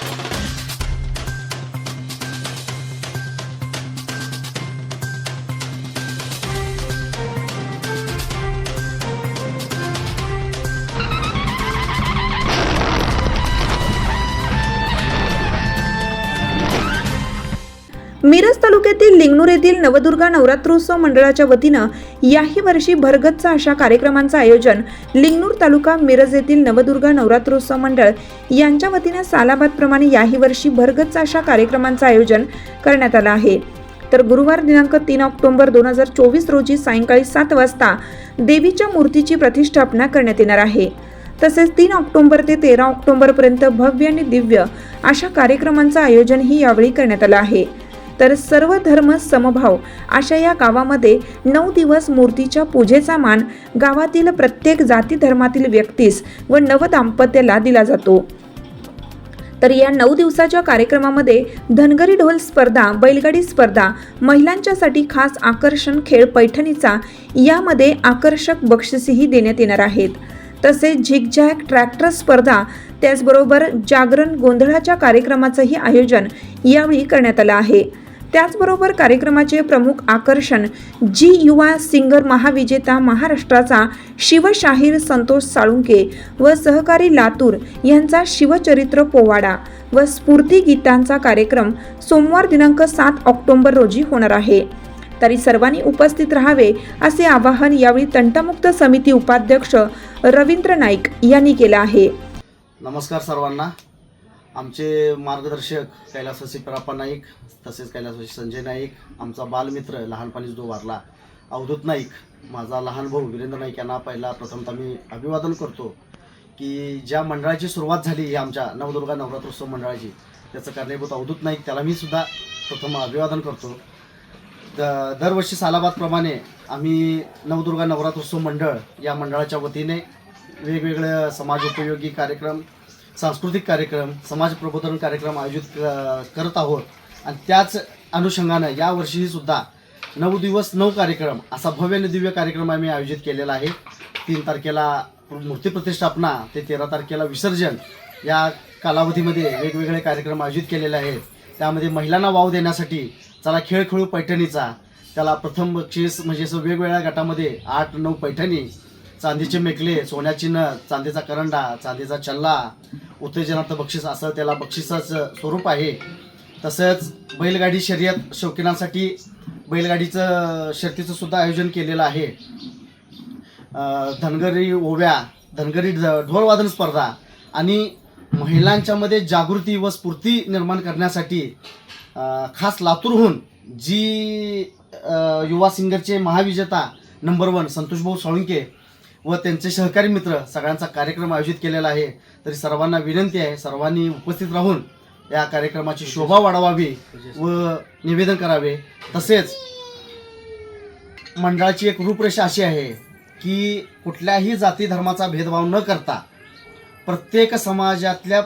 Thank you. Miraj तालुक्यातील लिंगणूर येथील नवदुर्गा नवरात्रोत्सव मंडळाच्या वतीनं याही वर्षी भरगच्च अशा कार्यक्रमांचं आयोजन लिंगणूर तालुका मिरज येथील नवदुर्गा नवरात्रोत्सव मंडळ यांच्या वतीनं सालाबादप्रमाणे याही वर्षी भरगच्च अशा कार्यक्रमांचं आयोजन करण्यात आलं आहे. तर गुरुवार दिनांक तीन ऑक्टोबर दोन हजार चोवीस रोजी सायंकाळी सात वाजता देवीच्या मूर्तीची प्रतिष्ठापना करण्यात येणार आहे. तसेच तीन ऑक्टोबर ते तेरा ऑक्टोबरपर्यंत भव्य आणि दिव्य अशा कार्यक्रमांचं आयोजनही यावेळी करण्यात आलं आहे. तर सर्व धर्म समभाव अशा या गावामध्ये नऊ दिवस मूर्तीच्या पूजेचा मान गावातील प्रत्येक जाती धर्मातील व्यक्तीस व नवदाम्पत्याला दिला जातो. तर या नऊ दिवसाच्या कार्यक्रमामध्ये धनगरी ढोल स्पर्धा बैलगाडी स्पर्धा महिलांच्यासाठी खास आकर्षण खेळ पैठणीचा यामध्ये आकर्षक बक्षिसेही देण्यात येणार आहेत. तसेच झिकझॅक ट्रॅक्टर स्पर्धा त्याचबरोबर जागरण गोंधळाच्या कार्यक्रमाचंही आयोजन यावेळी करण्यात आलं आहे. त्याचबरोबर कार्यक्रमाचे प्रमुख आकर्षण जी युवा सिंगर महाविजेता महाराष्ट्राचा शिवशाहीर संतोष साळुंके व सहकारी लातूर यांचा शिवचरित्र पोवाडा व स्फूर्ती गीतांचा कार्यक्रम सोमवार दिनांक सात ऑक्टोबर रोजी होणार आहे. तरी सर्वांनी उपस्थित राहावे असे आवाहन यावेळी तंटामुक्त समिती उपाध्यक्ष रवींद्र नाईक यांनी केलं आहे. नमस्कार सर्वांना. आमचे मार्गदर्शक कैलासवासी पराप्पा नाईक तसेच कैलासवासी संजय नाईक आमचा बालमित्र लहानपणीच जो वारला अवधूत नाईक माझा लहान भाऊ वीरेंद्र नाईक यांना पहिला प्रथमतः मी अभिवादन करतो की ज्या मंडळाची सुरुवात झाली ही आमच्या नवदुर्गा नवरात्रोत्सव मंडळाची त्याचं कारणीभूत अवधूत नाईक त्याला मी सुद्धा प्रथम अभिवादन करतो. द दरवर्षी सालाबादप्रमाणे आम्ही नवदुर्गा नवरात्रोत्सव मंडळ या मंडळाच्या वतीने वेगवेगळ्या समाजोपयोगी कार्यक्रम सांस्कृतिक कार्यक्रम समाज प्रबोधन कार्यक्रम आयोजित क- करत आहोत. आणि त्याच अनुषंगानं यावर्षीही सुद्धा नऊ दिवस नऊ कार्यक्रम असा भव्य आणि दिव्य कार्यक्रम आम्ही आयोजित केलेला आहे. तीन तारखेला मूर्ती प्रतिष्ठापना ते तेरा तारखेला विसर्जन या कालावधीमध्ये वेगवेगळे कार्यक्रम आयोजित केलेले आहेत. त्यामध्ये महिलांना वाव देण्यासाठी चला खेळ खेळू पैठणीचा त्याला प्रथम बक्षीस म्हणजे असं वेगवेगळ्या गटामध्ये आठ नऊ पैठणी चांदीचे मेकले सोन्याची न चांदीचा करंडा चांदीचा चल्ला उत्तेजनार्थ बक्षीस असं त्याला बक्षिसाचं स्वरूप आहे. तसंच बैलगाडी शर्यत शौकीनांसाठी बैलगाडीचं शर्तीचं सुद्धा आयोजन केलेलं आहे. धनगरी ओव्या धनगरी ढ- ढोलवादन स्पर्धा आणि महिलांच्यामध्ये जागृती व स्फूर्ती निर्माण करण्यासाठी खास लातूरहून जी युवा सिंगरचे महाविजेता नंबर वन संतोषभाऊ साळुंके व त्यांचे सहकारी मित्र सगळ्यांचा कार्यक्रम आयोजित केलेला आहे. तरी सर्वांना विनंती आहे सर्वांनी उपस्थित राहून या कार्यक्रमाची शोभा वाढवावी व निवेदन करावे. तसेच मंडळाची एक रूपरेषा अशी आहे की कुठल्याही जाती धर्माचा भेदभाव न करता प्रत्येक समाजातल्या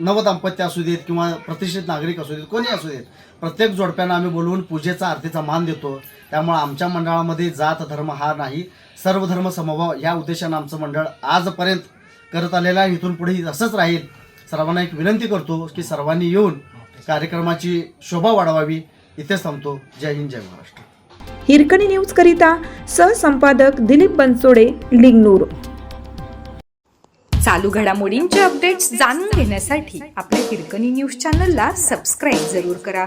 नवदाम्पत्य असू देत किंवा प्रतिष्ठित नागरिक असू देत कोणी असू देत प्रत्येक जोडप्यांना आम्ही बोलवून पूजेचा आरतीचा मान देतो. त्यामुळे आमच्या मंडळामध्ये जात धर्म हा नाही सर्व धर्म समभाव या उद्देशानं आमचं मंडळ आजपर्यंत करत आलेलं आहे. इथून पुढेही असंच राहील. सर्वांना एक विनंती करतो की सर्वांनी येऊन कार्यक्रमाची शोभा वाढवावी. इथेच थांबतो. जय हिंद जय महाराष्ट्र. हिरकणी न्यूज करिता सहसंपादक दिलीप बनसोडे लिंगनूर. चालू घडामोडींचे अपडेट्स जाणून घेण्यासाठी आपल्या हिरकणी न्यूज चॅनलला सबस्क्राईब जरूर करा.